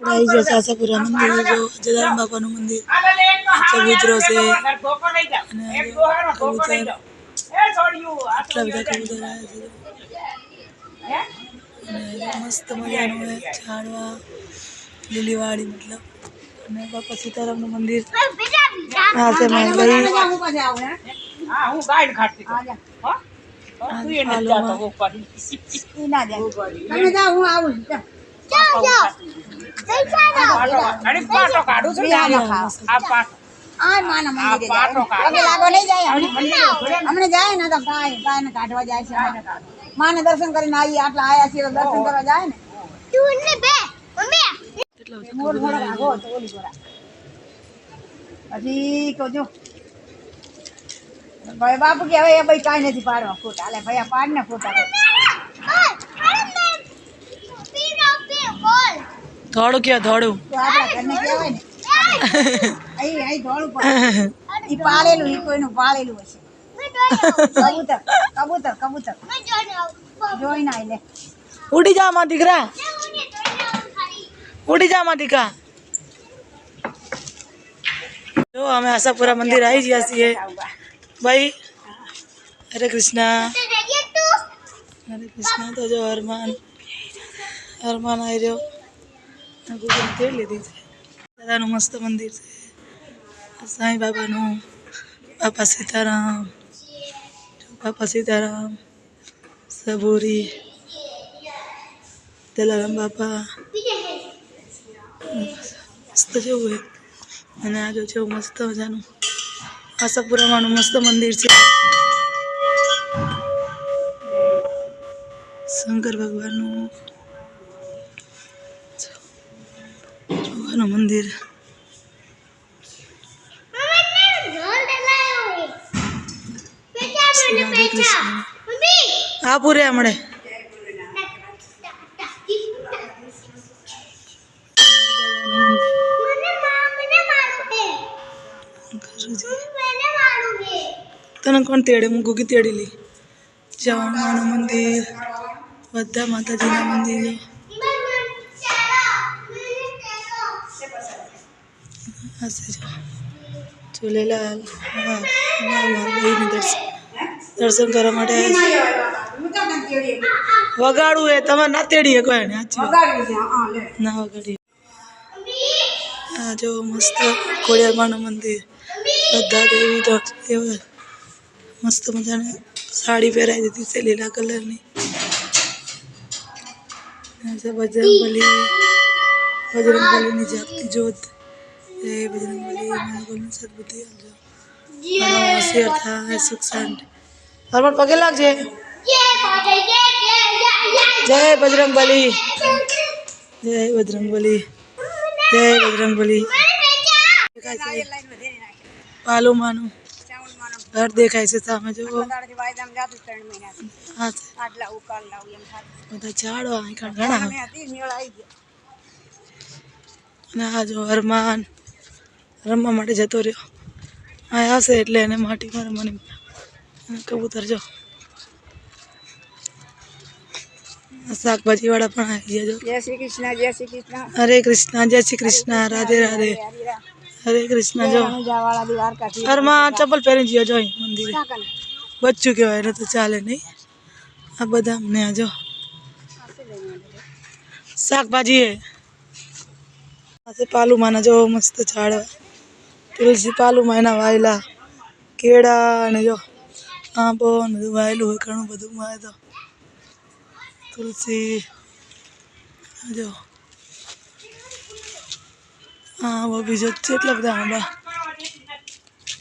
આપણે આવી ગયા આશાપુરા મંદિર જો જલારામ બાપાનું મંદિર ચબૂતરો છે અને કબૂતર આટલા બધા કબૂતર આવ્યા છે મસ્ત મજાનું હોય ઝાડવા લીલીવાડી મતલબ અને બાપા સીતારામનું મંદિર હા છે મારી ભાઈ હા હું ગાઈડ ખાતી આ પાલોમાં અરે પાટો કાઢું છું આ પાટો આ માના મંદિરે જાય. લાગો નહીં જાય. હમણાં હમણાં જાય ને તો ગાય ગાયને કાઢવા જાય છે માને દર્શન કરીને આવી આટલા આયા છીએ તો દર્શન કરવા જાય ને. કેટલા બધા મોર મોર આગો તો ઓલી ગોરા પછી તો ભાઈ બાપુ કે હવે એ ભાઈ કાંઈ નથી પાડવા. ખોટા હાલે ભાઈ આ પાડ ને ખોટા ધોળું કયો ધોળું તો આપણા ઘરને કહેવાય ને અહીં અહીં ધોળું પડે ઈ પાળેલું ઈ કોઈનું પાળેલું હશે કબૂતર કબૂતર કબૂતર જોઈ કયો લે. ઉડી જા માં દીકરા. ઉડી જા માં દીકરા. જો અમે આશાપુરા મંદિર આવી ગયા છીએ. ભાઈ હરે કૃષ્ણ. હરે કૃષ્ણ તો જો હરમાન હરમાન આવી રહ્યો. ગુગલ કરી લીધી છે. દાદાનું મસ્ત મંદિર છે. સાંઈ બાબાનું, બાપા સીતારામ બાપા સીતારામ સબોરી દલારામ બાપા. મસ્ત જેવું હોય અને આગળ જેવું મસ્ત મજાનું, આશાપુરામાંનું મસ્ત મંદિર છે. શંકર ભગવાનનું જોવાનું મંદિર શ્રી રાધે કૃષ્ણ આ પૂરે હમણે ઘરજી તને કોણ તેડે હું ગુગી તેડી લઈ જવાનું મંદિર બધા માતાજીના મંદિર હશે જો ઝૂલેલાલ હા દર્શન કરવા માટે વગાડવું એ તમે ના તેડીએ કોઈ ને ના વગાડીએ. આ જો મસ્ત ખોડિયારમાનું મંદિર. બધા દેવી તો મસ્ત મજાને સાડી પહેરાવી દીધી છે, લીલા કલરની. બજરંગબલી બજરંગબલીની જાગતી જ્યોત જય બજરંગબલી મારા કોલની સદબુદ્ધિ આપજો મારો હોશિયાર થાય સુખ શાંતિ હરમન પગે લાગજે જય બજરંગબલી જય બજરંગબલી જય બજરંગબલી દેખાય છે પાલુમાનું ઘર દેખાય છે સામે જો વાયદામાં જાતું ત્રણ મહિનાથી હા છે આટલા ઉકાળ લાવું રમવા માટે જતો રહ્યો. આ આવશે એટલે એને માટીમાં રમવાની કબૂતર જો. શાકભાજી વાળા પણ આવી ગયા જો. જય શ્રી કૃષ્ણ જય શ્રી કૃષ્ણ. હરે કૃષ્ણ જય શ્રી કૃષ્ણ રાધે રાધે. હરે કૃષ્ણ જો. ઘરમાં ચપ્પલ પહેરી ગયો જો મંદિરે. બચ્ચું કહેવાય એને તો ચાલે નહીં. આ બધા અમને આ જો. શાકભાજી છે પાલુમાના જો મસ્ત ઝાડ. તુલસી પાલું એના વાયેલા, કેળા અને જો આંબો ને બધું વાયેલું હોય, ઘણું બધું મારે તો. તુલસી જો. આંબો બીજો એટલા બધા આંબા.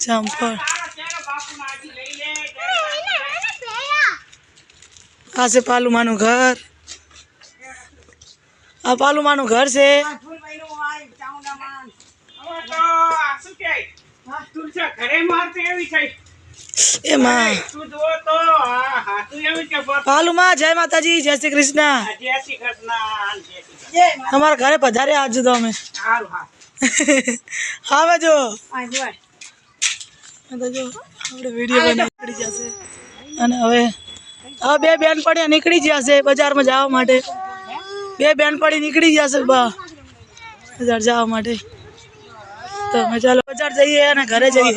જામફળ. આ છે પાલુમાનું ઘર. આ પાલુમાનું ઘર છે. શું કે જય માતાજી, જય શ્રી કૃષ્ણ. અમારા ઘરે પધારે આજ તો અમે. હા હવે જો, આપણે વીડિયો નીકળી જશે. અને હવે હવે બે બેન પડી નીકળી જશે બજારમાં જવા માટે. બે બેન પડી નીકળી જશે બા, બજાર જવા માટે. તો ચાલો બજાર જઈએ અને ઘરે જઈએ.